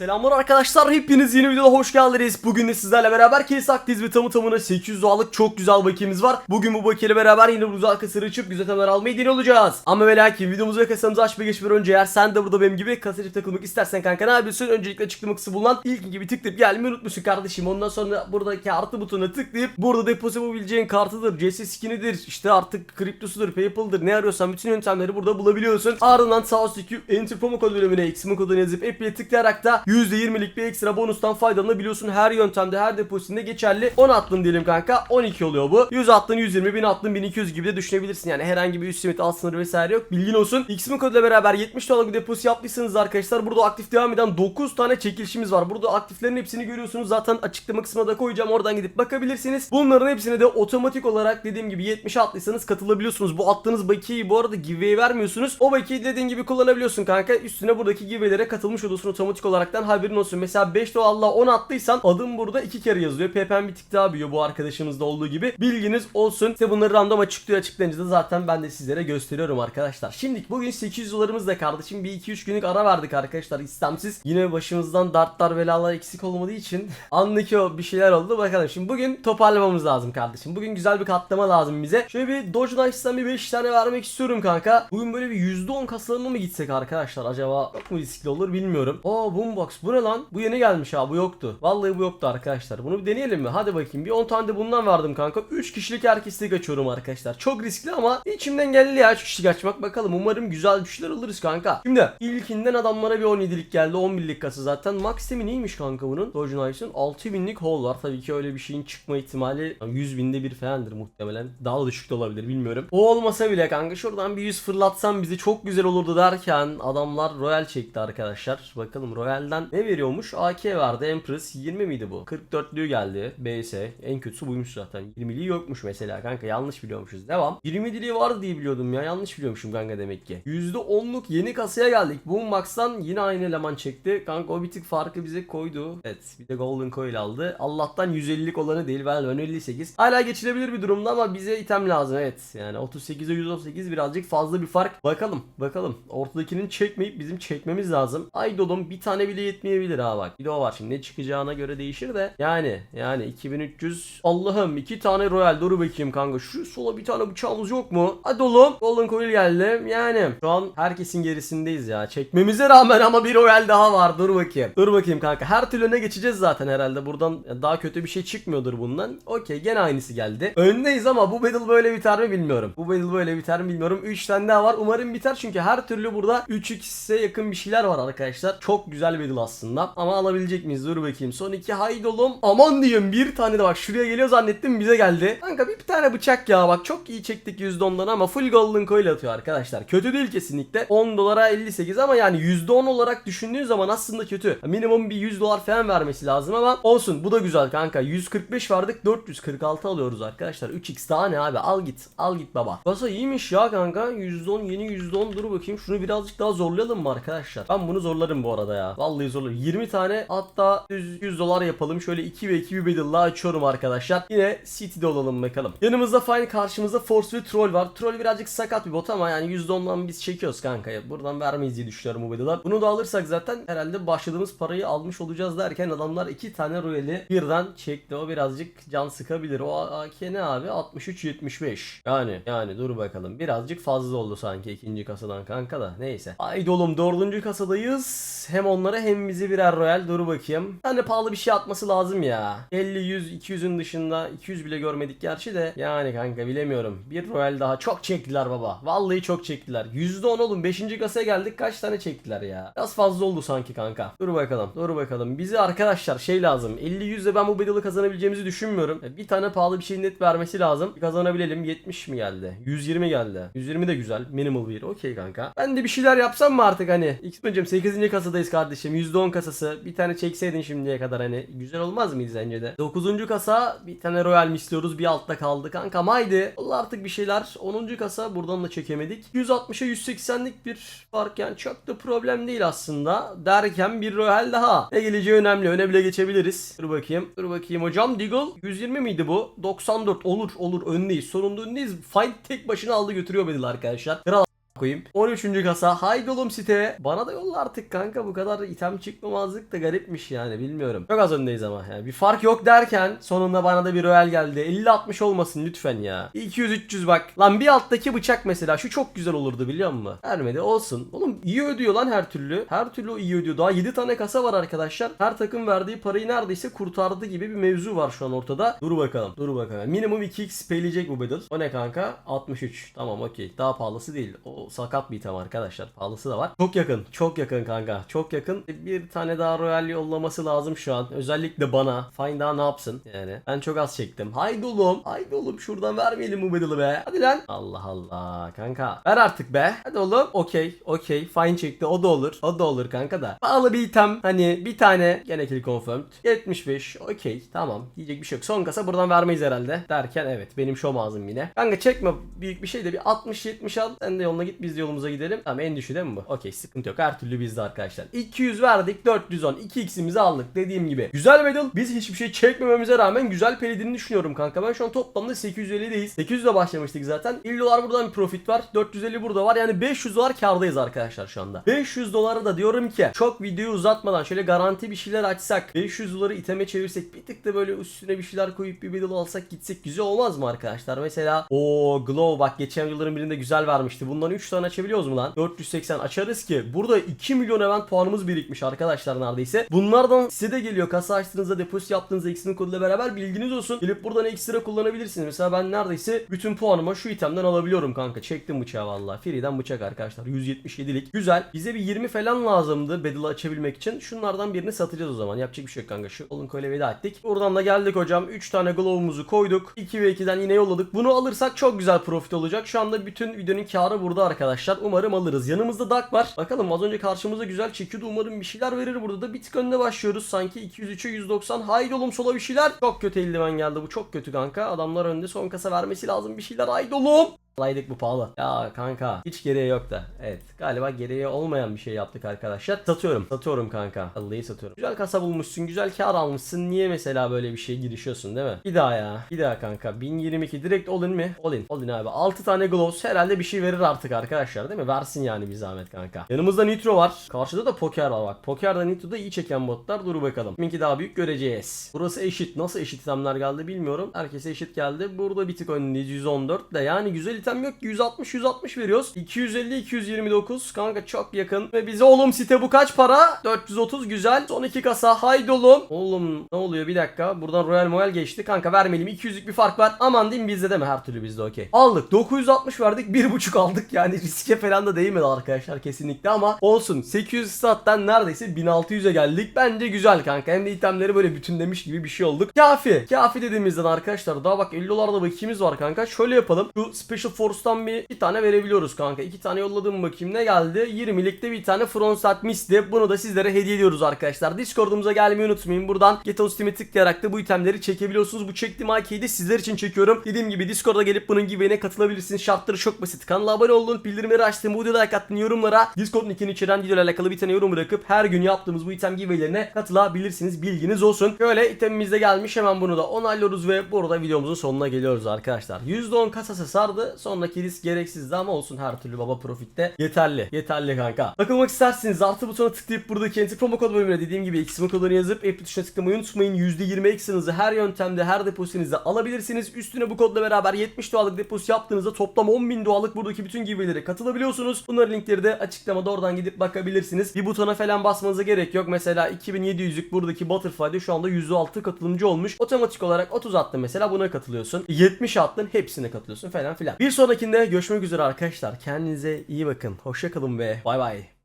Selamlar arkadaşlar hepiniz yeni videoda hoş geldiniz. Bugün de sizlerle beraber case aktiz ve tamı tamına 800 dolarlık çok güzel bakiyemiz var. Bugün bu bakiyeyle beraber yine bu güzel kasırı açıp güzel temalar almayı deniyor olacağız. Ama ve lakin videomuzu ve kasamızı açmaya geçmeden önce eğer sen de burada benim gibi kasa açıp takılmak istersen kanka ne yapıyorsun? Öncelikle açıklama kısmı bulunan ilk gibi tıklayıp gelmeyi unutmuşsun kardeşim. Ondan sonra buradaki artı butonuna tıklayıp burada deposu yapabileceğin kartıdır, CS skinidir, işte artık kriptosudur, paypal'dır ne arıyorsan bütün yöntemleri burada bulabiliyorsun. Ardından sağ üstteki enter promo kod bölümüne eksimin kodunu yazıp app'e tıklayarak da %20'lik bir ekstra bonustan faydalanabiliyorsun. Her yöntemde her depozitinde geçerli. 10 attın diyelim kanka 12 oluyor bu. 100 attın 120 1000 attın 1200 gibi de düşünebilirsin. Yani herhangi bir üst limit alt sınırı vesaire yok. Bilgin olsun. Xmin koduyla beraber 70 dolarlık bir depozit yapmışsınız arkadaşlar. Burada aktif devam eden 9 tane çekilişimiz var. Burada aktiflerin hepsini görüyorsunuz. Zaten açıklama kısmına da koyacağım. Oradan gidip bakabilirsiniz. Bunların hepsine de otomatik olarak dediğim gibi 70 attıysanız katılabiliyorsunuz. Bu attığınız bakiyeyi bu arada giveaway vermiyorsunuz. O bakiyeyi dediğin gibi kullanabiliyorsun kanka. Üstüne buradaki giveaway'lere katılmış oluyorsun otomatik olaraktan haberin olsun. Mesela 5 dolarla 10 attıysan adım burada 2 kere yazıyor. PPM bir tık daha büyüyor bu arkadaşımızda olduğu gibi. Bilginiz olsun. İşte bunları random açıklıyor açıklayınca da zaten ben de sizlere gösteriyorum arkadaşlar. Şimdi bugün 800 dolarımızla kardeşim bir 2-3 günlük ara verdik arkadaşlar istemsiz. Yine başımızdan dartlar belalar eksik olmadığı için anlık o bir şeyler oldu. Bakalım şimdi bugün toparlamamız lazım kardeşim. Bugün güzel bir katlama lazım bize. Şöyle bir Doge Knights'tan bir 5 tane vermek istiyorum kanka. Bugün böyle bir %10 kasalarına mı gitsek arkadaşlar acaba? Çok mu riskli olur bilmiyorum. Oo Boombox bu ne lan? Bu yeni gelmiş ha bu yoktu. Vallahi bu yoktu arkadaşlar. Bunu bir deneyelim mi? Hadi bakayım. Bir 10 tane de bundan verdim kanka. 3 kişilik herkeslik açıyorum arkadaşlar. Çok riskli ama içimden geldi ya 3 kişilik açmak. Bakalım umarım güzel güçler alırız kanka. Şimdi ilkinden adamlara bir 17'lik geldi. 11'lik kasa zaten. Max temi neymiş kanka bunun? Doge Knights'ın 6000'lik hole var. Tabii ki öyle bir şeyin çıkma ihtimali 100 binde bir falandır muhtemelen. Daha da düşük de olabilir bilmiyorum. O olmasa bile kanka şuradan bir 100 fırlatsam bizi çok güzel olurdu derken adamlar Royal çekti arkadaşlar. Bakalım Royal'den ne veriyormuş? AK vardı. Empress 20 miydi bu? 44'lüğü geldi. BS. En kötüsü buymuş zaten. 20'liği yokmuş mesela kanka. Yanlış biliyormuşuz. Devam. 20'liği vardı diye biliyordum ya. Yanlış biliyormuşum kanka demek ki. %10'luk yeni kasaya geldik. Boombox'tan yine aynı eleman çekti. Kanka o bir tık farkı bize koydu. Evet. Bir de Golden Coil aldı. Allah'tan 150'lik olanı değil. Ben 58. Hala geçilebilir bir durumda ama bize item lazım. Evet. Yani 38'e 118 birazcık fazla bir fark. Bakalım. Bakalım. Ortadakinin çekmeyip bizim çekmemiz lazım. Ay dolum bir tane bile yetmeyebilir ha bak. Bir de o var şimdi ne çıkacağına göre değişir de. Yani yani 2300 Allah'ım iki tane Royal dur bakayım kanka. Şu sola bir tane bıçağımız yok mu? Hadi oğlum. Golden Coil geldi. Yani şu an herkesin gerisindeyiz ya. Çekmemize rağmen ama bir Royal daha var. Dur bakayım. Dur bakayım kanka. Her türlü öne geçeceğiz zaten herhalde. Buradan daha kötü bir şey çıkmıyor bundan. Okey gene aynısı geldi. Öndeyiz ama bu battle böyle biter mi bilmiyorum. Bu battle böyle biter mi bilmiyorum. 3 tane daha var. Umarım biter çünkü her türlü burada 3x'e yakın bir şeyler var arkadaşlar. Çok güzel battle aslında. Ama alabilecek miyiz? Dur bakayım. Son iki haydolum. Aman diyeyim bir tane de bak şuraya geliyor zannettim bize geldi. Kanka bir tane bıçak ya bak çok iyi çektik %10'dan ama full golden coil atıyor arkadaşlar. Kötü değil kesinlikle. 10 dolara 58 ama yani %10 olarak düşündüğün zaman aslında kötü. Minimum bir 100 dolar falan vermesi lazım ama olsun bu da güzel kanka. 145 verdik 446 alıyoruz arkadaşlar. 3x daha ne abi al git al git baba. Kasa iyiymiş ya kanka. %10 yeni %10 dur bakayım. Şunu birazcık daha zorlayalım mı arkadaşlar? Ben bunu zorlarım bu arada ya. Vallahi zorlarım. 20 tane hatta 100, 100 dolar yapalım. Şöyle 2 ve 2 bir battle'la açıyorum arkadaşlar. Yine City'de olalım bakalım. Yanımızda Fine karşımızda Force ve Troll var. Troll birazcık sakat bir bot ama yani %10'dan biz çekiyoruz kanka. Buradan vermeyiz diye düşünüyorum battle'lar. Bunu da alırsak zaten herhalde başladığımız parayı almış olacağız derken adamlar 2 tane Royal'i birden çekti. O birazcık can sıkabilir. O AK ne abi? 63-75. Yani yani dur bakalım. Birazcık fazla oldu sanki ikinci kasadan kanka da. Neyse. Haydi oğlum dördüncü kasadayız. Hem onlara hem bizi birer Royal. Dur bakayım. Bir pahalı bir şey atması lazım ya. 50, 100, 200'ün dışında 200 bile görmedik gerçi de. Yani kanka bilemiyorum. Bir Royal daha çok çektiler baba. Vallahi çok çektiler. %10 oğlum 5. kasaya geldik. Kaç tane çektiler ya? Biraz fazla oldu sanki kanka. Dur bakalım. Dur bakalım. Bize arkadaşlar şey lazım. 50 100'de ben bu battle'ı kazanabileceğimizi düşünmüyorum. Bir tane pahalı bir şey net vermesi lazım. Kazanabilelim. 70 mi geldi? 120 geldi. 120 de güzel. Minimal bir. Okey kanka. Ben de bir şeyler yapsam mı artık hani? X'mcim 8. kasadayız kardeşim. %10 kasası. Bir tane çekseydin şimdiye kadar hani. Güzel olmaz mıydı sence de? 9. kasa. Bir tane Royal mi istiyoruz? Bir altta kaldı. Kanka haydi. Allah artık bir şeyler. 10. kasa. Buradan da çekemedik. 160'a 180'lik bir fark yani çok da problem değil aslında. Derken bir Royal daha. Ne geleceği önemli. Öne bile geçebiliriz. Dur bakayım. Dur bakayım hocam. Deagle 120 miydi bu? 94 olur olur öndeyiz. Sonunda öndeyiz. Fight tek başına aldı götürüyor Bedil arkadaşlar. Kral koyayım. 13. kasa. Haydi oğlum siteye. Bana da yolla artık kanka. Bu kadar item çıkmamazlık da garipmiş yani. Bilmiyorum. Çok az öndeyiz ama. Yani bir fark yok derken sonunda bana da bir royal geldi. 50-60 olmasın lütfen ya. 200-300 bak. Lan bir alttaki bıçak mesela. Şu çok güzel olurdu biliyor musun? Vermedi olsun. Oğlum iyi ödüyor lan her türlü. Her türlü iyi ödüyor. Daha 7 tane kasa var arkadaşlar. Her takım verdiği parayı neredeyse kurtardı gibi bir mevzu var şu an ortada. Dur bakalım. Dur bakalım. Minimum 2x payleyecek bu battle. O ne kanka? 63. Tamam okey. Daha pahalısı değil. O sakat bir item arkadaşlar. Pahalısı da var. Çok yakın. Çok yakın kanka. Çok yakın. Bir tane daha royal yollaması lazım şu an. Özellikle bana. Fine daha ne yapsın? Yani ben çok az çektim. Haydi oğlum. Haydi oğlum şuradan vermeyelim bu battle'ı be. Hadi lan. Allah Allah kanka. Ver artık be. Hadi oğlum. Okey. Okey. Fine çekti. O da olur. O da olur kanka da. Pahalı bir item. Hani bir tane gene kill confirmed. 75. Okey. Tamam. Diyecek bir şey yok. Son kasa buradan vermeyiz herhalde. Derken evet benim şom ağzım yine. Kanka çekme büyük bir şey de bir 60-70 al. Sen de yoluna git biz yolumuza gidelim. Tamam en düşü değil mi bu? Okey sıkıntı yok. Her türlü bizde arkadaşlar. 200 verdik 410. 2x'imizi aldık dediğim gibi. Güzel medal. Biz hiçbir şey çekmememize rağmen güzel pelediğini düşünüyorum kanka. Ben şu an toplamda 850'deyiz. 800 ile başlamıştık zaten. 50 dolar buradan bir profit var. 450 burada var. Yani 500 dolar kardayız arkadaşlar şu anda. 500 dolara da diyorum ki çok videoyu uzatmadan şöyle garanti bir şeyler açsak 500 doları iteme çevirsek bir tık da böyle üstüne bir şeyler koyup bir medal alsak gitsek güzel olmaz mı arkadaşlar? Mesela o Glow bak geçen yılların birinde güzel vermişti. Bundan 3 tane açabiliyoruz mu lan? 480 açarız ki burada 2 milyon event puanımız birikmiş arkadaşlar neredeyse. Bunlardan size de geliyor. Kasa açtığınızda depozit yaptığınızda X'in koduyla beraber bilginiz olsun. Gelip buradan ekstra kullanabilirsiniz. Mesela ben neredeyse bütün puanımı şu itemden alabiliyorum kanka. Çektim bıçağı valla. Free'den bıçak arkadaşlar. 177'lik. Güzel. Bize bir 20 falan lazımdı Battle'ı açabilmek için. Şunlardan birini satacağız o zaman. Yapacak bir şey yok kanka. Şu olun koyle veda ettik. Buradan da geldik hocam. 3 tane glow'umuzu koyduk. 2 ve 2'den yine yolladık. Bunu alırsak çok güzel profit olacak. Şu anda bütün videonun karı burada arkadaşlar. Umarım alırız. Yanımızda Dark var. Bakalım az önce karşımıza güzel çekiyordu. Umarım bir şeyler verir burada da. Bir tık önde başlıyoruz. Sanki 203'e 190. Haydi oğlum sola bir şeyler. Çok kötü eldiven geldi. Bu çok kötü kanka. Adamlar önde son kasa vermesi lazım bir şeyler. Haydi oğlum. Alaydık bu pahalı. Ya kanka hiç gereği yok da. Evet galiba gereği olmayan bir şey yaptık arkadaşlar. Satıyorum. Satıyorum kanka. Allah'ı satıyorum. Güzel kasa bulmuşsun. Güzel kar almışsın. Niye mesela böyle bir şeye girişiyorsun değil mi? Bir daha ya. Bir daha kanka. 1022 direkt all in mi? All in. All in abi. 6 tane gloves herhalde bir şey verir artık arkadaşlar değil mi? Versin yani bir zahmet kanka. Yanımızda Nitro var. Karşıda da Poker var bak. Poker'da Nitro'da iyi çeken botlar. Dur bakalım. Kiminki daha büyük göreceğiz. Burası eşit. Nasıl eşit itemler geldi bilmiyorum. Herkese eşit geldi. Burada bir tık öndeyiz. 114 de yani güzel item yok ki 160 160 veriyoruz. 250 229 kanka çok yakın. Ve bize oğlum site bu kaç para? 430 güzel. Son iki kasa haydi oğlum. Oğlum ne oluyor bir dakika. Buradan Royal Moel geçti. Kanka vermeyelim 200'lük bir fark var. Aman diyeyim bizde değil mi? Her türlü bizde okey. Aldık 960 verdik 1.5 aldık. Yani riske falan da değmedi arkadaşlar kesinlikle ama olsun. 800 stat'tan neredeyse 1600'e geldik. Bence güzel kanka. Hem de itemleri böyle bütünlemiş gibi bir şey olduk. Kafi. Kafi dediğimizden arkadaşlar daha bak 50 dolarda bakiyemiz var kanka. Şöyle yapalım. Şu Special Force'tan bir, bir tane verebiliyoruz kanka. İki tane yolladım bakayım ne geldi? 20'likte bir tane Frontsat Mist'i. Bunu da sizlere hediye ediyoruz arkadaşlar. Discord'umuza gelmeyi unutmayın. Buradan Get on Steam'e tıklayarak da bu itemleri çekebiliyorsunuz. Bu çektiğim IK'yi de sizler için çekiyorum. Dediğim gibi Discord'a gelip bunun gibiine katılabilirsiniz. Şartları çok basit. Kanala abone olun, bildirimleri açtım, bu videoda like attın yorumlara. Discord linkini içeren videoyla alakalı bir tane yorum bırakıp her gün yaptığımız bu item giveaway'lerine katılabilirsiniz. Bilginiz olsun. Şöyle itemimiz de gelmiş. Hemen bunu da onaylıyoruz ve burada videomuzun sonuna geliyoruz arkadaşlar. %10 kasası sardı. Sonraki risk gereksizdi ama olsun her türlü baba profitte. Yeterli. Yeterli kanka. Takılmak isterseniz artı butona tıklayıp buradaki enti promo kod bölümüne dediğim gibi X kodunu yazıp Apple tuşuna tıklamayı unutmayın. %20 eksinizi her yöntemde her deposinizde alabilirsiniz. Üstüne bu kodla beraber 70 dolarlık depozit yaptığınızda toplam 10.000 dolarlık buradaki bütün giveaway'lere katılabiliyorsunuz. Bunların linkleri de açıklamada oradan gidip bakabilirsiniz. Bir butona falan basmanıza gerek yok. Mesela 2700'lük buradaki Butterfly'de şu anda %6 katılımcı olmuş. Otomatik olarak 30 attın mesela buna katılıyorsun. 70 attın hepsine katılıyorsun falan filan. Bir sonrakinde görüşmek üzere arkadaşlar. Kendinize iyi bakın. Hoşça kalın ve bay bay.